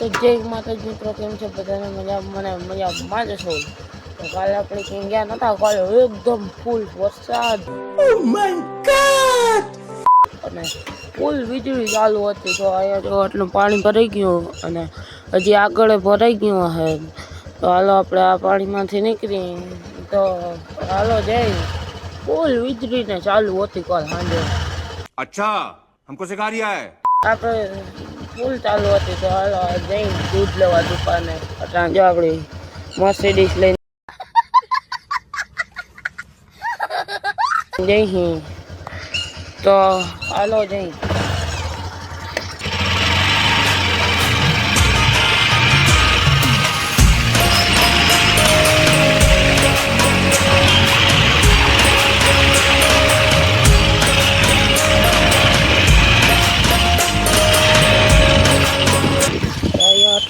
તો જય માતાજી મિત્રો કેમ છે? બધાને મજા મને મજામાં જ છો તો કાલે આપણે કેમ ગયા નતા કાલે એકદમ ફૂલ વરસાદ. Oh અને ફૂલ વીજળી ચાલુ હતી તો અહીંયા જો આટલું પાણી ભરાઈ ગયું અને હજી આગળ ભરાઈ ગયું હે. તો હાલો આપણે આ પાણીમાંથી નીકળી. તો હાલો જય. ફૂલ વીજળીને ચાલુ હતી કાલ સાંજે. અચ્છા હમકો સિખા રહ્યા હૈ? આપણે ફૂલ ચાલુ હતી તો હાલો જઈ દૂધ લેવા દુકાને. અટાણ જો આપણી મર્સિડીસ લઈને. જઈ તો હાલો જઈ તો અહીંયા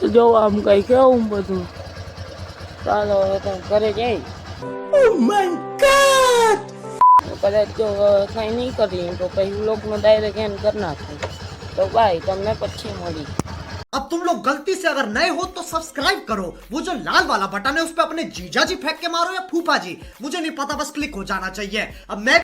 તો પણ જો ગયો તો જો આમ કઈ કેવું બધું ચાલો હવે તો ઘરે જઈ કદાચ જો કઈ નહીં કરીએ તો પછી વ્લોગનો ડાયરેક્ટ એન્ડ કરી નાખું તો ભાઈ તમને પછી મળી अब तुम लोग गलती से अगर नए हो तो सब्सक्राइब करो वो जो लाल वाला बटन है उस पर अपने जीजा जी फेंक के मारो या फूफा जी मुझे नहीं पता बस क्लिक हो जाना चाहिए अब मैं